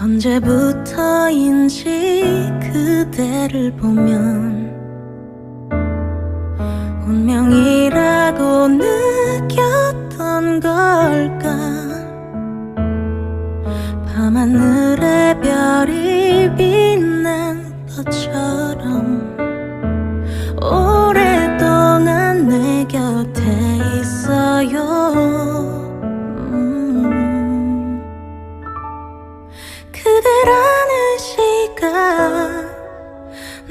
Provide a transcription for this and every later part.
언제부터인지 그대를 보면 운명이라고 느꼈던 걸까? 밤하늘의 별이 빛난 것처럼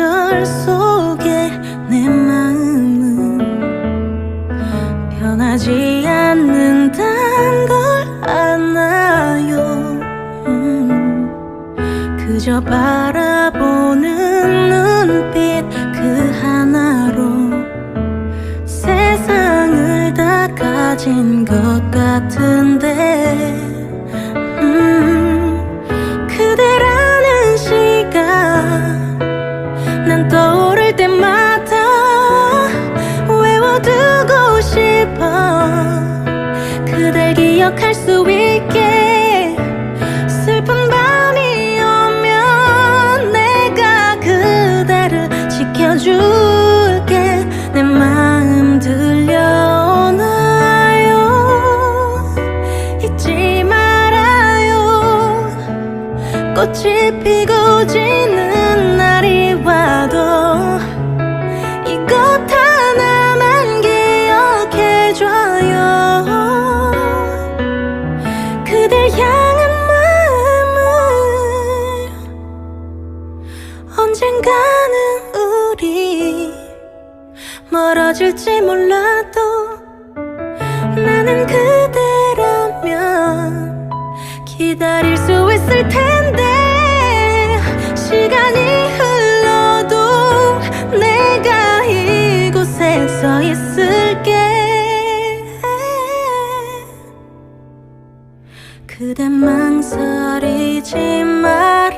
계절 속에 내 마음은 변하지 않는단 걸 아나요? 음, 그저 바라보는 눈빛 그 하나로 세상을 다 가진 것 같은데 수 있게 슬픈 밤이 오면 내가 그대를 지켜줄게. 내 마음 들려오나요? 잊지 말아요. 꽃이 피고 지는 멀어질지 몰라도 나는 그대라면 기다릴 수 있을 텐데 시간이 흘러도 내가 이곳에 서 있을게. 그대 망설이지 마